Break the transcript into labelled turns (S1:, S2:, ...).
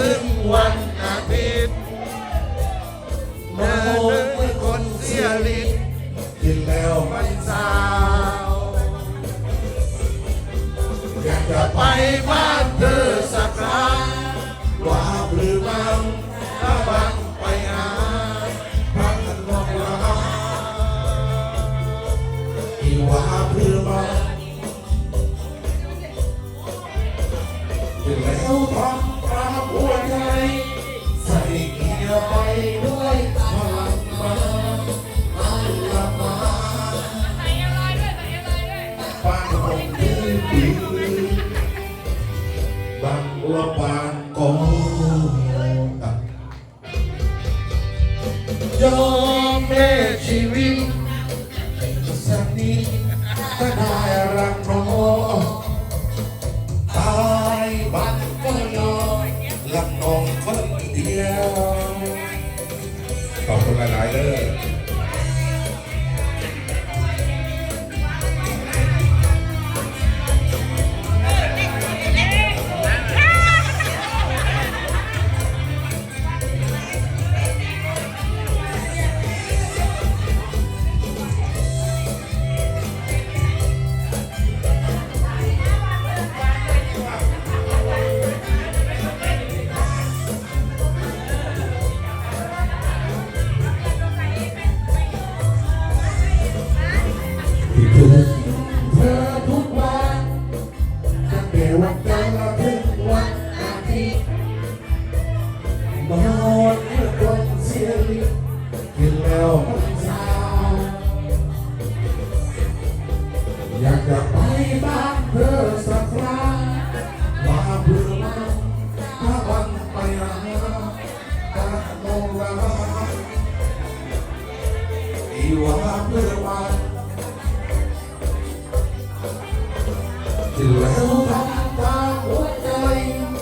S1: ถึงวันอาทิตย์เดินเมื่อคนเสียลิ้นกินแล้วไมันสาวอยากจะไปบ้านเธอสักครั้งว่าหรือมังถ้าบังไปหาพักกันนอกลาอีว่าหรือมังแล้วทำตา หัวใจใส่เกียร์ไปด้วยพลังมาเอาละมาบางคนดื้อดื้อบางวัวบางโกยอมแม่ชีวิตสักนิดก็ได้รักน้องตายบังก็ยอ รักน้องคนเดียว ขอบคุณหลายๆเลย นอนเมื่อคนเสียลิ้นกินแล้วมันเศร้าอยากจะไปบ้านเธอสักครั้งว่าเพื่อมาถ้าวันไปหาตาโนราอีว่าเพื่อวันที่แล้วท